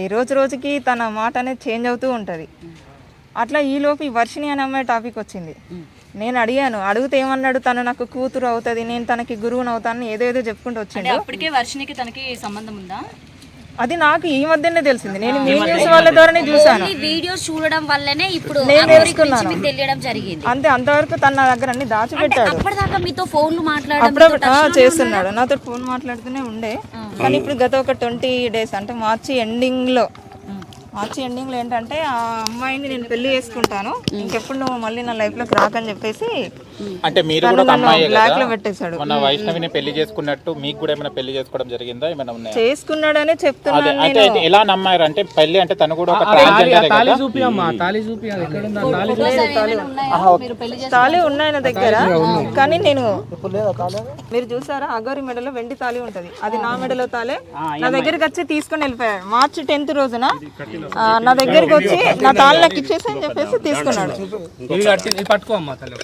ఈ రోజు రోజుకి తన మాట అనేది చేంజ్ అవుతూ ఉంటుంది. అట్లా ఈలోపు ఈ వర్షిణి అనే అమ్మాయి టాపిక్ వచ్చింది. నేను అడిగాను అడిగితే ఏమన్నాడు? తను నాకు కూతురు అవుతుంది నేను తనకి గురువుని అవుతాను ఏదో ఏదో చెప్పుకుంటూ అంటే వచ్చిండు. అప్పటికే వర్షినికి తనకి సంబంధం ఉందా? అది నాకు ఈ మధ్యనే తెలిసింది. నేను మీ న్యూస్ వాళ్ళ ద్వారానే చూశాను. ఈ వీడియోస్ చూడడం వల్లనే ఇప్పుడు నేను తెలుసుకున్నాను. తెలియడం జరిగింది. అంతే అంతవరకు తన నా దగ్గర అన్ని దాచిపెట్టాడు. అప్పటిదాకా మీతో ఫోన్లు మాట్లాడడం చేస్తున్నాడు. నాతో ఫోన్ మాట్లాడుతూనే ఉండే. కానీ ఇప్పుడు గత ఒక ట్వంటీ డేస్ అంటే మార్చి ఎండింగ్లో మార్చి ఎండింగ్లో ఏంటంటే ఆ అమ్మాయిని నేను పెళ్ళి చేసుకుంటాను. ఇంకెప్పుడు నువ్వు మళ్ళీ నా లైఫ్లోకి రాకని చెప్పేసి అంటే మీరు కూడా ఒక నన్ను అమ్మాయి బ్లాక్లో పెట్టేశాడు. మొన్న వైష్ణవిని పెళ్ళి చేసుకున్నట్టు మీకు కూడా ఏమైనా పెళ్ళి చేసుకోవడం జరిగిందా? ఏమైనా ఉన్నాయా? చేసుకున్నాడనే చెప్తున్నాను అంటే ఎలా నమ్మారు? అంటే పెళ్ళి అంటే తను కూడా ఒక ట్రాన్స్జెండర్ తాళి కదా? చూపి అమ్మా తాళి చూపి అది ఎక్కడ ఉందా తాళి మీరు పెళ్ళి తాళి ఉన్నాయి నా దగ్గర. కానీ నేను మీరు చూసారా? అగోరి మెడలో వెండి తాళి ఉంటది. అది నా మెడలో తాలే నా దగ్గరికి వచ్చి తీసుకొని వెళ్ళిపోయాడు మార్చి టెన్త్ రోజున నా దగ్గరికి వచ్చి నా తాళి నాకు ఇచ్చేసి అని చెప్పేసి తీసుకున్నాడు. పట్టుకో అమ్మా తల్లి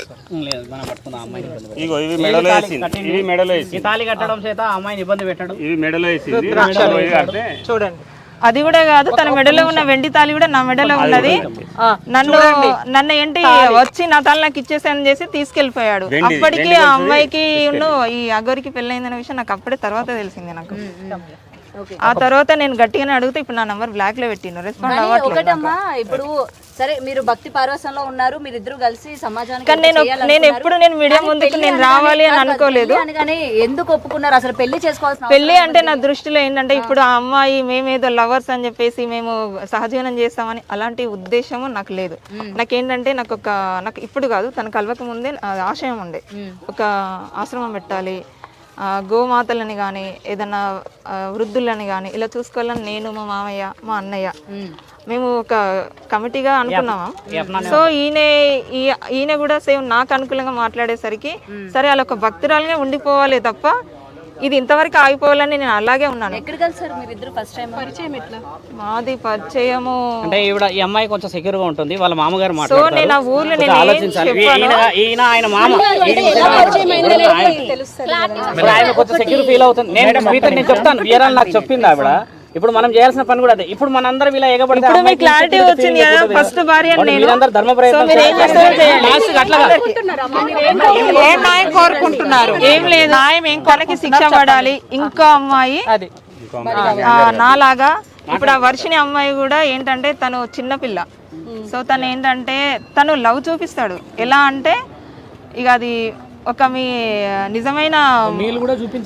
ఇగో ఇవి మెడలో వేసింది. ఇవి మెడలో తాళి కట్టడం చేత ఆ అమ్మాయిని ఇబ్బంది పెట్టడం. ఇవి మెడలో వేసింది. మెడలో ఇవి కడితే చూడండి. అది కూడా కాదు తన మెడలో ఉన్న వెండి తాళి కూడా నా మెడలో ఉన్నది. నన్ను నన్ను ఏంటి వచ్చి నా తాళి నాకు ఇచ్చేసాను చేసి తీసుకెళ్ళిపోయాడు అప్పటికి ఆ అమ్మాయికి ఉన్ను ఈ అగోరికి పెళ్ళైందనే విషయం నాకు అప్పుడే తర్వాత తెలిసింది నాకు. ఆ తర్వాత నేను గట్టిగానే అడిగితే ఇప్పుడు నా నంబర్ బ్లాక్లో పెట్టిను రెస్పాండ్ ఒకటమ్మా ఇప్పుడు సరే మీరు భక్తి పార్వసంలో ఉన్నారు మీరిద్దరు కలిసి సమాజానికి కానీ నేను. నేను ఎప్పుడు నేను మీడియా ముందుకు నేను రావాలి అని అనుకోలేదు. ఎందుకు ఒప్పుకున్నారు? అసలు పెళ్ళి చేసుకోవాల్సిన పెళ్ళి అంటే నా దృష్టిలో ఏంటంటే ఇప్పుడు ఆ అమ్మాయి మేమేదో లవర్స్ అని చెప్పేసి మేము సహజీవనం చేస్తామని అలాంటి ఉద్దేశము నాకు లేదు. నాకేంటంటే నాకు ఒక నాకు ఇప్పుడు కాదు తన కలవక ముందే ఆశయం ఉండే. ఒక ఆశ్రమం పెట్టాలి గోమాతలని కానీ ఏదన్నా వృద్ధులని కానీ ఇలా చూసుకోవాలని నేను మా మామయ్య మా అన్నయ్య. మేము ఒక కమిటీగా అనుకున్నాము. సో ఈయన ఈ- ఈయన కూడా సేమ్ నాకు అనుకూలంగా మాట్లాడేసరికి సరే అలా ఒక భక్తురాలుగా ఉండిపోవాలి తప్ప ఇది ఇంతవరకు ఆగిపోవాలని నేను అలాగే ఉన్నాను. ఫస్ట్ టైం పరిచయం ఎట్లా? మాది పరిచయము అంటే ఈవిడ ఈ అమ్మాయి కొంచెం సెక్యూర్గా ఉంటుంది వాళ్ళ మామగారు సో మాట్లాడతారు. నేను ఆ ఊర్లో నేను ఏం ఆలోచించాలి. ఈ- చెప్పానో? ఈయన ఈయన ఆయన ఇప్పుడు ఆయన కొంచెం సెక్యూర్ ఫీల్ అవుతుంది. నేను మీతో నేను చెప్తాను. వీరాలు నాకు చెప్పింది ఆవిడ. ఇప్పుడు మనం చేయాల్సిన పని కూడా అదే. ఇప్పుడు మనందరం ఇలా మీకు క్లారిటీ వచ్చింది కదా ఫస్ట్. భార్య ధర్మ సో ప్రయత్నం కోరుకుంటున్నారు? ఏం లేదు. న్యాయం ఏం తనకి శిక్ష పడాలి. ఇంకో అమ్మాయి అది. ఆ, నాలాగా. ఇప్పుడు ఆ వర్షిని అమ్మాయి కూడా ఏంటంటే తను చిన్నపిల్ల సో తను ఏంటంటే తను లవ్ చూపిస్తాడు. ఎలా అంటే ఇక అది ఒక మీ నిజమైన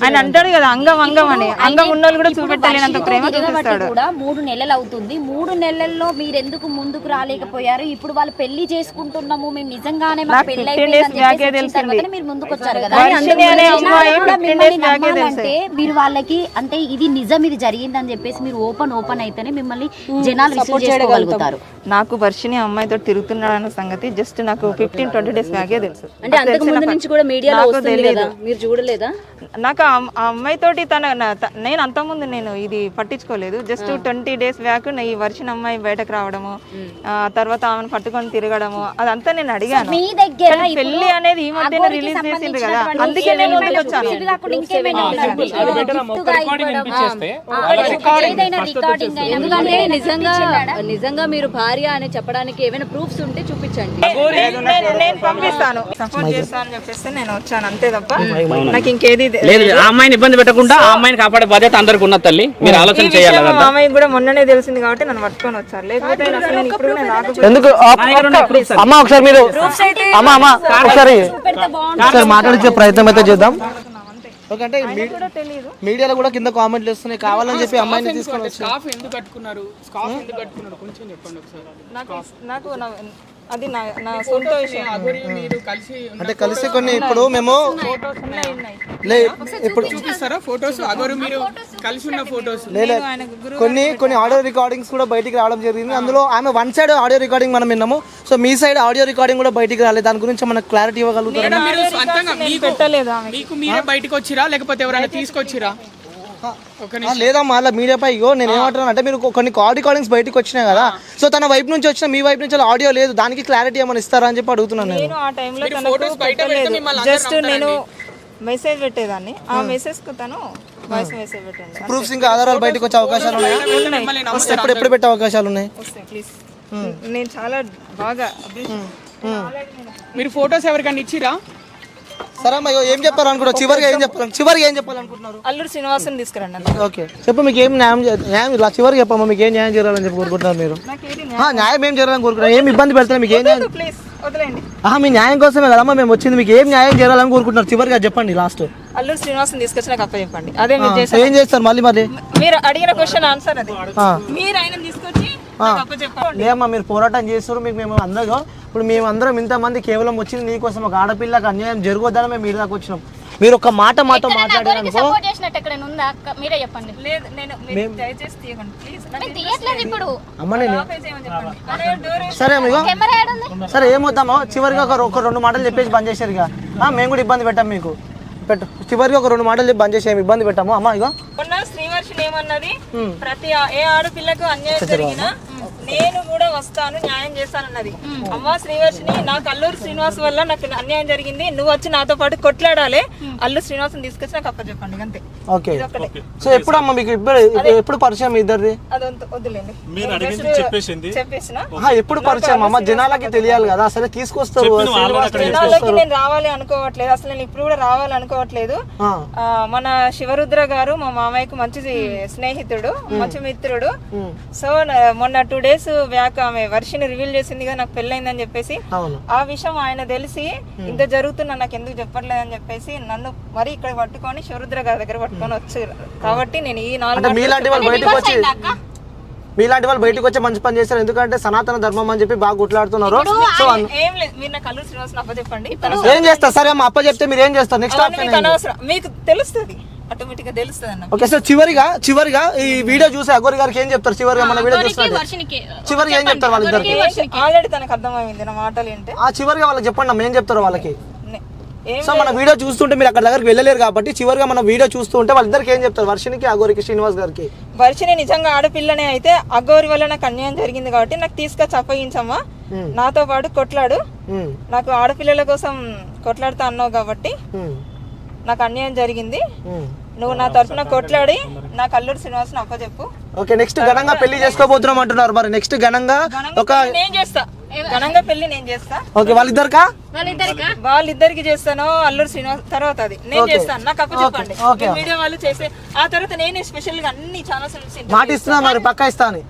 ఆయన అంటాడు కదా అంగం అంగం అని. అంగం ఉన్నోళ్ళు కూడా చూపెట్టలేనంత ప్రేమ చూపిస్తాడు. కూడా మూడు నెలలు అవుతుంది. మూడు నెలల్లో మీరు ఎందుకు ముందుకు రాలేకపోయారు? ఇప్పుడు వాళ్ళు పెళ్ళి చేసుకుంటున్నాము మేము నిజంగానే మాకు నాకు పెళ్ళి 15 days అయిపోయిందని back ఏ చెప్పేసి వచ్చిన తెలిసింది. తర్వాతనే మీరు ముందుకు వచ్చారు కదా. వర్షిణి అనే అమ్మాయి కూడా 15 మిమ్మల్ని days back ఏ నమ్మాలంటే మీరు వాళ్ళకి అంటే ఇది నిజం ఇది జరిగిందని చెప్పేసి మీరు ఓపెన్ ఓపెన్ అయితేనే మిమ్మల్ని జనాలు రిసీవ్ చేసుకోగలుగుతారు. నాకు వర్షిని అమ్మాయితో తిరుగుతున్నాడు అన్న సంగతి జస్ట్ నాకు ఫిఫ్టీన్ ట్వంటీ డేస్ బ్యాగే తెలుసు అంటే అంతకు ముందు నుంచి కూడా మీడియాలో నాకు వస్తుంది. కదా? మీరు చూడలేదా? నాకు ఆ అమ్- ఆ అమ్మాయితోటి తన నేను అంతకుముందు నేను ఇది పట్టించుకోలేదు. జస్ట్ ట్వంటీ డేస్ బ్యాక్ ఈ వర్షిన అమ్మాయి బయటకు రావడము తర్వాత ఆమెను పట్టుకొని తిరగడము అదంతా నేను అడిగాను. మీ దగ్గర పెళ్ళి అనేది ఈ మధ్యన రిలీజ్ చేసిండ్రు కదా? అందుకే నేను ఎందుకంటే నిజంగా నిజంగా మీరు భార్య అని చెప్పడానికి ఏమైనా ప్రూఫ్స్ ఉంటే చూపించండి. నేను- పంపిస్తాను. సపోర్ట్ చేస్తాను చెప్పేసి నేను వచ్చాను. అంతే తప్ప నాకు ఇంకేది లేదు ఆ అమ్మాయిని ఇబ్బంది పెట్టకుండా ఆ అమ్మాయిని కాపాడే బాధ్యత అందరికి ఉన్న తల్లి. మీరు ఆలోచన చేయాలి. మామయ్య కూడా మొన్ననే తెలిసింది కాబట్టి నన్ను పట్టుకొని వచ్చారు. లేకపోతే అసలు నేను ఇప్పుడు కూడా రాకపోతే ఎందుకు అమ్మ ఒకసారి మీరు అమ్మ అమ్మ ఒకసారి ఒకసారి మాట్లాడించే ప్రయత్నం అయితే చేద్దాం. ఎందుకంటే కూడా తెలియదు మీడియాలో కూడా కింద కామెంట్లు వస్తున్నాయి. కావాలని చెప్పి అమ్మాయిని తీసుకొని వచ్చి స్కార్ఫ్ ఎందుకు కట్టుకున్నారు స్కార్ఫ్ ఎందుకు కట్టుకున్నారు కొంచెం చెప్పండి ఒకసారి. నాకు నాకు నా- అది నా నా సొంత విషయం. అగోరి మీరు కలిసి అంటే కలిసి కొన్ని ఇప్పుడు మేము ఉన్నాయి, ఉన్నాయి. లే ఇప్పుడు చూపిస్తారా? ఫొటోస్ అగోరు మీరు కలిసి ఉన్న ఫొటోస్ గురువు కొన్ని కొన్ని ఆడియో రికార్డింగ్స్ కూడా బయటికి రావడం జరిగింది. అందులో ఆమె వన్ సైడ్ ఆడియో రికార్డింగ్ మనం విన్నాము. సో మీ సైడ్ ఆడియో రికార్డింగ్ కూడా బయటికి రాలేదు. దాని గురించి మనకు క్లారిటీ ఇవ్వగలుగుతారా? పెట్టలేదు మీకు మీరే బయటకు వచ్చిరా లేకపోతే ఎవరైనా తీసుకొచ్చిరా? లేదమ్మా అలా మీడియాపై ఇగో నేను ఏమంటున్నాను అంటే మీరు కొన్ని కాల్ రికార్డింగ్స్ బయటకు వచ్చినాయి కదా. సో తన వైపు నుంచి వచ్చిన మీ వైపు నుంచి ఆడియో లేదు. దానికి క్లారిటీ ఏమైనా ఇస్తారా అని చెప్పి అడుగుతున్నాను నేను. నేను ఆ టైంలో తనకు పెట్టలేదు. జస్ట్ నేను మెసేజ్ పెట్టేదాన్ని. ఆ మెసేజ్కు తను వాయిస్ మెసేజ్ పెట్టండి ప్రూఫ్స్ ఇంకా ఆధారాలు బయటకు వచ్చే అవకాశాలు ఉన్నాయా? ఎప్పుడు ఎప్పుడు పెట్టే అవకాశాలు ఉన్నాయి? ప్లీజ్ నేను చాలా బాగా మీరు ఫొటోస్ ఎవరికైనా ఇచ్చిరా? సరే అమ్మా ఏం చెప్పాలనుకుంటున్నారు? చివరిగా ఏం చెప్పాలి చివరిగా ఏం చెప్పాలనుకుంటున్నారు? అల్లూరు శ్రీనివాసన్ తీసుకురండి ఓకే. చెప్పు మీకు ఏం న్యాయం ఇలా చివరికి చెప్పమ్మా మీకు ఏం న్యాయం చేయాలని చెప్పి కోరుకుంటున్నారు మీరు? న్యాయం ఏం చేయాలని కోరుకుంటున్నారు? ఏం ఇబ్బంది పెడుతున్నారు మీకు ఏం న్యాయం ఆహా మీ న్యాయం కోసమే కదమ్మా మేము వచ్చింది. మీకు ఏం న్యాయం చేయాలని కోరుకుంటున్నారు? చివరిగా చెప్పండి లాస్ట్ అల్లూరు శ్రీనివాసన్ తీసుకొచ్చి నాకు అప్ప చెప్పండి. అదే మీరు ఏం చేస్తారు మళ్ళీ మరి? మీరు అడిగిన క్వశ్చన్ ఆన్సర్ అది. మీరు ఆయన తీసుకొచ్చి ఏమ్మా మీరు పోరాటం చేస్తారు మీకు మేము అందరూ ఇప్పుడు మేము అందరం ఇంతమంది కేవలం వచ్చింది నీకోసం ఒక ఆడపిల్లకి అన్యాయం జరగొద్దని మేము మీరు దాకా వచ్చినాం. మీరు ఒక మాట మాతో మాట్లాడారు అనుకో సపోర్ట్ చేసినట్టు ఎక్కడైనా ఉందా? అక్క మీరే చెప్పండి. లేదు నేను మీరు దయచేసి తీయకండి ప్లీజ్ మేము తీయట్లేదు ఇప్పుడు. అమ్మ నేను చేయమని చెప్పండి. అరే డోర్ సరే ఇగో. సరే ఏమవుతామో చివరిగా ఒక ఒక రెండు మాటలు చెప్పేసి బంద్ చేశారు ఇక. ఆ, మేము కూడా ఇబ్బంది పెట్టాం మీకు. పెట్టు. చివరికి ఒక రెండు మాటలు చెప్పి బంద్ చేసి ఇబ్బంది పెట్టాము. అమ్మ ఇగో. మొన్న శ్రీవర్షిని ఏమన్నది? ప్రతి ఏ ఆడపిల్లకు అన్యాయం జరిగినా నేను కూడా వస్తాను న్యాయం చేస్తానన్నది. అమ్మ శ్రీవర్షిని నాకు అల్లూరు శ్రీనివాస్ వల్ల నాకు అన్యాయం జరిగింది. నువ్వు వచ్చి నాతో పాటు కొట్లాడాలి. అల్లూరు శ్రీనివాసం తీసుకొచ్చి నాకు అప్ప చెప్పండి అంతే. ఓకే. సో ఎప్పుడు అమ్మ మీకు ఇప్పుడు ఎప్పుడు పరిచయం ఇద్దరిది? అది వద్దు- వద్దులేండి. మీరు అడిగింది చెప్పేసింది. చెప్పేసిన. ఎప్పుడు పరిచయం? అమ్మ జనాలకి తెలియాలి కదా అసలు తీసుకొస్తారు జనాలకి నేను రావాలి అనుకోవట్లేదు అసలు నేను ఇప్పుడు కూడా రావాలి అనుకోవట్లేదు మన శివరుద్ర గారు మా మామయ్యకు మంచి స్నేహితుడు మంచి మిత్రుడు. సో మొన్న టూ డేస్ బ్యాక్ ఆమె వర్షిని రివీల్ చేసింది కదా నాకు పెళ్ళైందని చెప్పేసి. ఆ విషయం ఆయన తెలిసి ఇంత జరుగుతున్నా నాకు ఎందుకు చెప్పట్లేదని చెప్పేసి నన్ను మరి ఇక్కడ పట్టుకొని శివరుద్ర గారి దగ్గర పట్టుకొని వచ్చారు కాబట్టి నేను ఈ నాలుగు మీలాంటి వాళ్ళు బయటకు వచ్చి మీలాంటి వాళ్ళు బయటకు వచ్చి మంచి పని చేస్తారు ఎందుకంటే సనాతన ధర్మం అని చెప్పి బాగా గుట్లాడుతున్నారు. సో ఏం లేదు. మీరు నాకు అల్లు శ్రీనివాసన్ అప్ప చెప్పండి. ఏం చేస్తారు? సరే అమ్మ అప్ప చెప్తే మీరు ఏం చేస్తారు? నెక్స్ట్ మీకు తెలుస్తుంది. తెలుస్తుంది అన్న ఓకే సార్ చివరిగా చివరిగా ఈ వీడియో చూసి అగోరి గారికి ఏం చెప్తారు? చివరిగా మన వీడియో వర్షినికి చివరిగా ఏం చెప్తారు వాళ్ళిద్దరికి? ఆల్రెడీ తనకు అర్థమైంది నా మాటలు ఏంటి ఆ చివరిగా వాళ్ళకి చెప్పండి అమ్మ ఏం చెప్తారు వాళ్ళకి? సో మన వీడియో చూస్తుంటే మీరు అక్కడ దగ్గరికి వెళ్ళలేరు కాబట్టి చివరిగా మన వీడియో చూస్తూ ఉంటే వాళ్ళిద్దరికి ఏం చెప్తారు? వర్షినికి అగోరికి శ్రీనివాస్ గారికి? వర్షిని నిజంగా ఆడపిల్లనే అయితే అగోరి వల్ల నాకు అన్యాయం జరిగింది కాబట్టి నాకు తీసుకొచ్చి అప్పగించమ్మా. నాతో పాటు కొట్లాడు. నాకు ఆడపిల్లల కోసం కొట్లాడుతా అన్నావు కాబట్టి నాకు అన్యాయం జరిగింది. నువ్వు నా తరఫున కొట్లాడి నాకు అల్లూరు శ్రీనివాసన్ అప్పచెప్పు ఓకే నెక్స్ట్ ఘనంగా పెళ్ళి చేసుకోబోతున్నాం అంటున్నారు మరి. నెక్స్ట్ ఘనంగా ఒక నేను చేస్తా. ఘనంగా పెళ్ళి నేను చేస్తా. ఓకే వాళ్ళిద్దరికా? వాళ్ళిద్దరికా? వాళ్ళిద్దరికి చేస్తాను అల్లూరు శ్రీనివాస్ తర్వాత అది. నేను చేస్తాను. నాకు అప్ప చెప్పండి. ఓకే. మీడియా వాళ్ళు చేసే ఆ తర్వాత నేనే స్పెషల్గా అన్ని ఛానల్స్ మాట ఇస్తున్నా మరి పక్కా ఇస్తా అని.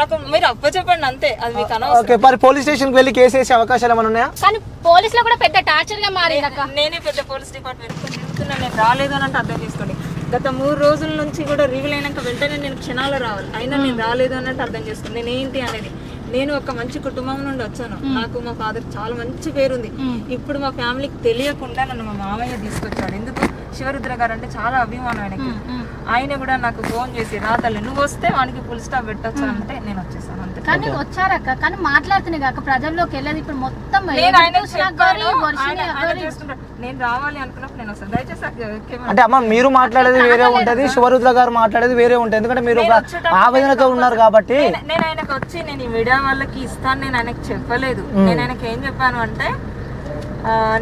నాకు మీరు అప్ప చెప్పండి అంతే. అది మీకు అనవసరం. ఓకే మరి పోలీస్ స్టేషన్కి వెళ్ళి కేసు వేసే అవకాశాలు ఏమైనా ఉన్నాయా? కానీ పోలీసులో కూడా పెద్ద టార్చర్గా మారింది అక్క. నేనే పెద్ద పోలీస్ డిపార్ట్మెంట్ తిరుగుతున్నా నేను రాలేదు అని అంటే అర్థం చేసుకోండి. గత మూడు రోజుల నుంచి కూడా రివీల్ అయినాక వెంటనే నేను క్షణాలు రావాలి. అయినా నేను రాలేదు అని అంటే అర్థం చేసుకోండి. నేను ఏంటి అనేది. నేను ఒక మంచి కుటుంబం నుండి వచ్చాను. నాకు మా ఫాదర్ చాలా మంచి పేరుంది. ఇప్పుడు మా ఫ్యామిలీకి తెలియకుండా నన్ను మా మామయ్య తీసుకొచ్చాడు. ఎందుకు? శివరుద్ర గారు అంటే చాలా అభిమానం ఆయనకి. ఆయన కూడా నాకు ఫోన్ చేసి రా తల్లి నువ్వు వస్తే వానికి ఫుల్ స్టాప్ పెట్టొచ్చు? అంటే నేను వచ్చేసాను. కానీ వచ్చారక్క కానీ మాట్లాడుతున్నాయి కాక ప్రజల్లోకి వెళ్ళదు ఇప్పుడు మొత్తం నేను రావాలి అనుకున్నప్పుడు నేను వస్తాను. దయచేసి అంటే అమ్మ మీరు మాట్లాడేది వేరే ఉంటది శివరుద్ర గారు మాట్లాడేది వేరే ఉంటుంది. ఎందుకంటే మీరు ఒక ఆవేదనతో ఉన్నారు కాబట్టి నేను- నేను ఆయనకు వచ్చి నేను ఈ మీడియా వాళ్ళకి ఇస్తాను నేను ఆయనకు చెప్పలేదు. నేను ఆయనకి ఏం చెప్పాను అంటే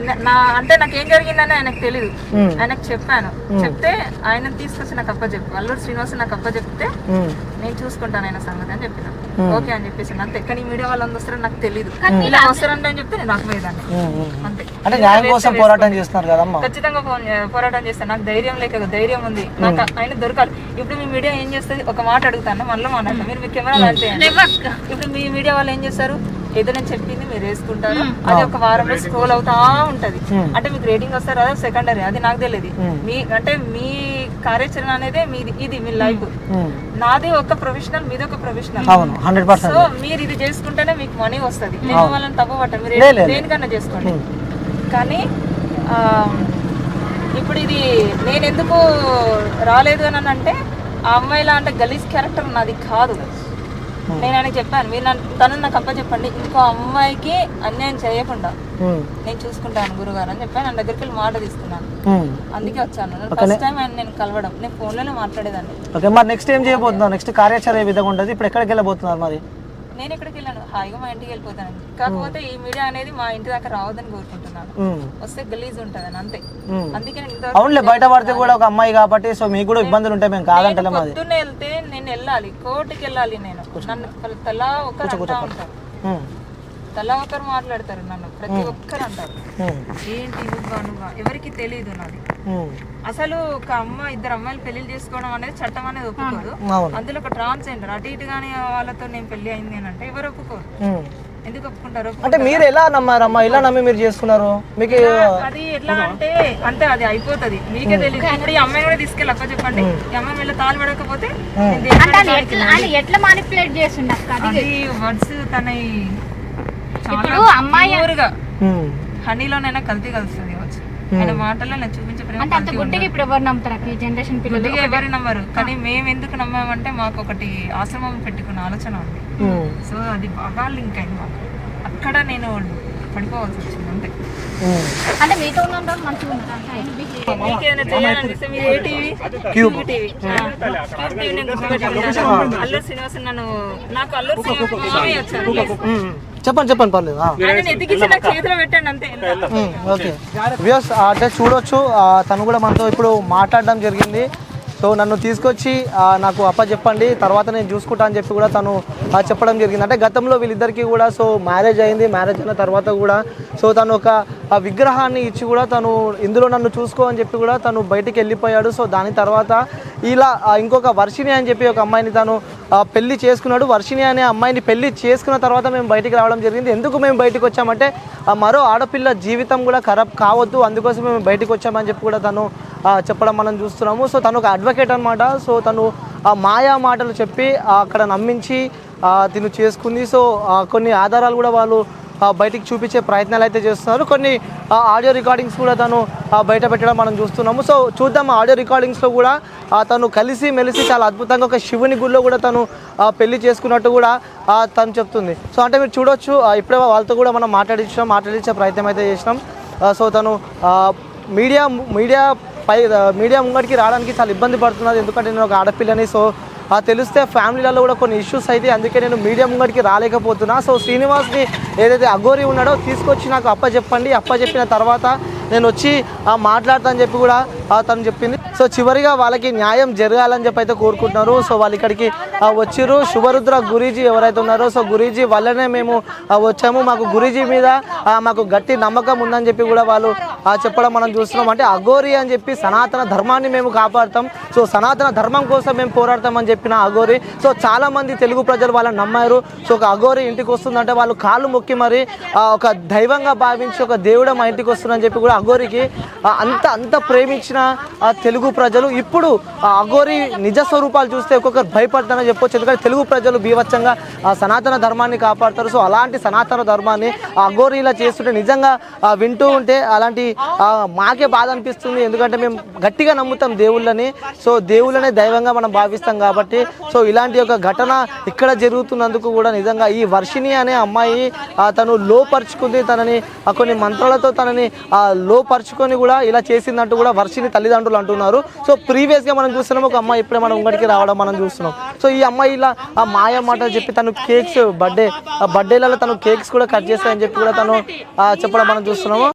న- నా అంటే నాకు ఏం జరిగిందని ఆయనకు తెలియదు ఆయనకు చెప్పాను. చెప్తే ఆయన తీసుకొచ్చి నాకు అప్ప చెప్పు అల్లూరు శ్రీనివాస్ నాకు అప్ప చెప్తే నేను చూసుకుంటాను ఆయన సంగతి అని చెప్పిన. ఓకే అని చెప్పేసి అంతే. కానీ ఈ మీడియా వాళ్ళు వస్తారని నాకు తెలియదు ఇలా వస్తారంటే అని చెప్తే నేను రాకపోయేదాన్ని అంతే. అంటే న్యాయం కోసం పోరాటం చేస్తున్నారు కదమ్మా. ఖచ్చితంగా పోరాటం చేస్తాను నాకు ధైర్యం లేక ధైర్యం ఉంది. నాకు ఆయన దొరకాలి. ఇప్పుడు మీ మీడియా ఏం చేస్తుంది? ఒక మాట అడుగుతాను. మళ్ళీ మాట్లాడతాను మీరు మీ కెమెరా ఇప్పుడు మీ మీడియా వాళ్ళు ఏం చేస్తారు? ఏదో నేను చెప్పింది మీరు వేసుకుంటారు. అది ఒక వారంలో స్క్రోల్ అవుతా ఉంటది. అంటే మీకు రేటింగ్ వస్తారు అదే సెకండరీ అది నాకు తెలియదు మీ అంటే మీ కార్యాచరణ అనేది మీది ఇది మీ లైఫ్. నాది ఒక ప్రొఫెషనల్ మీది ఒక ప్రొఫెషనల్. సో మీరు ఇది చేసుకుంటేనే మీకు మనీ వస్తుంది. నేను వాళ్ళని తప్పు పట్టాను. మీరు దేనికన్నా చేసుకోండి. కానీ ఆ, ఇప్పుడు ఇది నేను ఎందుకు రాలేదు అని అంటే ఆ అమ్మాయిలా అంటే గలీజ్ క్యారెక్టర్ నాది కాదు. నేను ఆయనకి చెప్పాను మీరు నన్ను తను నాకు అప్ప చెప్పండి ఇంకో అమ్మాయికి అన్యాయం చేయకుండా నేను చూసుకుంటాను గురుగారు అని చెప్పి నా దగ్గరికి వెళ్ళి మాట తీసుకున్నాను. అందుకే వచ్చాను. ఫస్ట్ టైం ఆయన నేను కలవడం. నేను ఫోన్లోనే మాట్లాడేదాన్ని. ఓకే మరి నెక్స్ట్ ఏం చేయబోతున్నారు నెక్స్ట్ కార్యాచరణ ఏ విధంగా ఉంటుంది? ఇప్పుడు ఎక్కడికి వెళ్ళబోతున్నారు మరి? నేను ఎక్కడికి వెళ్ళాను? హాయిగా మా ఇంటికి వెళ్ళిపోతాను కాకపోతే ఈ మీడియా అనేది మా ఇంటి దాకా రావద్దని కోరుకుంటున్నాను. వస్తే గలీజ్ ఉంటదని అంతే. అందుకే అవునులే బయట పడితే కూడా ఒక అమ్మాయి కాబట్టి సో మీకు కూడా ఇబ్బందులు ఉంటాయి మేము కాదంటలేము పొద్దున్నే వెళ్తే నేను వెళ్ళాలి కోర్టుకి వెళ్ళాలి నేను. నన్ను తలా ఒకరు అంటా ఉంటారు. తలా ఒకరు మాట్లాడతారు నన్ను ప్రతి ఒక్కరు అంటారు. ఏంటి నువ్వా నువ్వా ఎవరికి తెలియదు నాది. అసలు ఒక అమ్మ ఇద్దరు అమ్మాయిలు పెళ్ళి చేసుకోవడం అనేది చట్టం అనేది ఒప్పుకోదు. అందులో ఒక ట్రాన్స్జెండర్ అటు ఇటు కానీ వాళ్ళతో నేను పెళ్ళి అయింది అని అంటే ఎవరు ఒప్పుకోరు. ఎందుకు ఒప్పుకుంటారు? అంటే మీరు ఎలా నమ్మారమ్మా ఎలా నమ్మి మీరు చేసుకున్నారు? మీకు అది ఎట్లా అంటే అంటే అది అయిపోతది. మీకే తెలియదు ఇప్పుడు ఈ అమ్మాయిని కూడా తీసుకెళ్ళి అప్ప చెప్పండి. ఈ అమ్మాయి మళ్ళీ తాళి పడకపోతే అంటే ఎట్లా మానిపులేట్ అక్క? అది అది వర్డ్స్ తన ఇప్పుడు అమ్మాయి హనీలోనైనా కల్తీ కలుస్తుంది. ఆయన మాటల్లో నేను చూపించే ప్రేమ అంటే అంత గుడ్డిగా ఇప్పుడు ఎవరు నమ్ముతారు అక్క ఈ జనరేషన్ పిల్లలు? ఎవరు నమ్మరు. కానీ మేము ఎందుకు నమ్మామంటే మాకు ఒకటి ఆశ్రమం పెట్టుకున్న ఆలోచన ఉంది. ఉమ్, సో అది బాగా లింక్ అయింది అక్కడ నేను పడిపోవాల్సి వచ్చింది అంతే. అంటే మీతో మంచిగా శ్రీనివాస్ నన్ను నాకు. చెప్పండి చెప్పండి పర్లేదు. ఓకే. వ్యూస్ అంటే చూడొచ్చు. తను కూడా మనతో ఇప్పుడు మాట్లాడడం జరిగింది. సో నన్ను తీసుకొచ్చి నాకు అప్ప చెప్పండి తర్వాత నేను చూసుకుంటా అని చెప్పి కూడా తను చెప్పడం జరిగింది. అంటే గతంలో వీళ్ళిద్దరికీ కూడా సో మ్యారేజ్ అయింది మ్యారేజ్ అయిన తర్వాత కూడా సో తను ఒక ఆ, విగ్రహాన్ని ఇచ్చి కూడా తను ఇందులో నన్ను చూసుకో అని చెప్పి కూడా తను బయటికి వెళ్ళిపోయాడు. సో దాని తర్వాత ఇలా ఇంకొక వర్షిణి అని చెప్పి ఒక అమ్మాయిని తను పెళ్ళి చేసుకున్నాడు. వర్షిణి అనే అమ్మాయిని పెళ్ళి చేసుకున్న తర్వాత మేము బయటికి రావడం జరిగింది. ఎందుకు మేము బయటికి వచ్చామంటే ఆ మరో ఆడపిల్ల జీవితం కూడా ఖరాబ్ కావద్దు. అందుకోసం మేము బయటికి వచ్చామని చెప్పి కూడా తను చెప్పడం మనం చూస్తున్నాము. సో తను ఒక అడ్వకేట్ అనమాట సో తను ఆ మాయా మాటలు చెప్పి అక్కడ నమ్మించి తిను చేసుకుంది. సో కొన్ని ఆధారాలు కూడా వాళ్ళు బయటికి చూపించే ప్రయత్నాలు అయితే చేస్తున్నారు. కొన్ని ఆడియో రికార్డింగ్స్ కూడా తను బయట పెట్టడం మనం చూస్తున్నాము. సో చూద్దాం ఆడియో రికార్డింగ్స్లో కూడా తను కలిసి మెలిసి చాలా అద్భుతంగా ఒక శివుని గుడిలో కూడా తను పెళ్ళి చేసుకున్నట్టు కూడా తను చెప్తుంది. సో అంటే మీరు చూడొచ్చు ఇప్పుడే వాళ్ళతో కూడా మనం మాట్లాడించాం మాట్లాడించే ప్రయత్నం అయితే చేసినాం. సో తను మీడియా మీడియా పై మీడియా ముంగడికి రావడానికి చాలా ఇబ్బంది పడుతున్నది ఎందుకంటే నేను ఒక ఆడపిల్లని సో తెలిస్తే ఫ్యామిలీలలో కూడా కొన్ని ఇష్యూస్ అయితే అందుకే నేను మీడియా ముంగడికి రాలేకపోతున్నా. సో శ్రీనివాస్ని ఏదైతే అఘోరి ఉన్నాడో తీసుకొచ్చి నాకు అప్ప చెప్పండి అప్ప చెప్పిన తర్వాత నేను వచ్చి మాట్లాడతాను చెప్పి కూడా తను చెప్పింది. సో చివరిగా వాళ్ళకి న్యాయం జరగాలని చెప్పి అయితే కోరుకుంటున్నారు. సో వాళ్ళు ఇక్కడికి వచ్చిర్రు. శుభరుద్ర గురీజీ ఎవరైతే ఉన్నారో సో గురీజీ వల్లనే మేము వచ్చాము. మాకు గురీజీ మీద మాకు గట్టి నమ్మకం ఉందని చెప్పి కూడా వాళ్ళు చెప్పడం మనం చూస్తున్నాం. అంటే అఘోరి అని చెప్పి సనాతన ధర్మాన్ని మేము కాపాడుతాం. సో సనాతన ధర్మం కోసం మేము పోరాడతామని చెప్పిన అఘోరి. సో చాలామంది తెలుగు ప్రజలు వాళ్ళని నమ్మారు. సో ఒక అఘోరి ఇంటికి వస్తుందంటే వాళ్ళు కాళ్ళు మొక్కి మరి ఒక దైవంగా భావించి ఒక దేవుడు మా ఇంటికి వస్తుందని చెప్పి కూడా అఘోరికి అంత అంత ప్రేమించిన ఆ తెలుగు ప్రజలు ఇప్పుడు ఆ అఘోరి నిజ స్వరూపాలు చూస్తే ఒక్కొక్కరు భయపడతారని చెప్పొచ్చు. ఎందుకంటే తెలుగు ప్రజలు బీభత్సంగా ఆ సనాతన ధర్మాన్ని కాపాడుతారు. సో అలాంటి సనాతన ధర్మాన్ని అఘోరీలా అఘోరి ఇలా చేస్తుంటే నిజంగా వింటూ ఉంటే అలాంటి మాకే బాధ అనిపిస్తుంది. ఎందుకంటే మేము గట్టిగా నమ్ముతాం దేవుళ్ళని. సో దేవుళ్ళనే దైవంగా మనం భావిస్తాం కాబట్టి. సో ఇలాంటి ఒక ఘటన ఇక్కడ జరుగుతున్నందుకు కూడా నిజంగా ఈ వర్షిణి అనే అమ్మాయి తను లోపరుచుకుంది. తనని కొన్ని మంత్రాలతో తనని లోపరుచుకొని కూడా ఇలా చేసిందంటూ కూడా వర్షిని తల్లిదండ్రులు అంటున్నారు. సో ప్రీవియస్గా మనం చూస్తున్నాం ఒక అమ్మాయి ఇప్పుడే మనం ఉంగడికి రావడం మనం చూస్తున్నాం. సో ఈ అమ్మాయి ఇలా ఆ మాయ మాట చెప్పి తను కేక్స్ బర్త్డే ఆ బర్త్డేలలో తను కేక్స్ కూడా కట్ చేస్తాయని చెప్పి కూడా తను చెప్పడం మనం చూస్తున్నాము.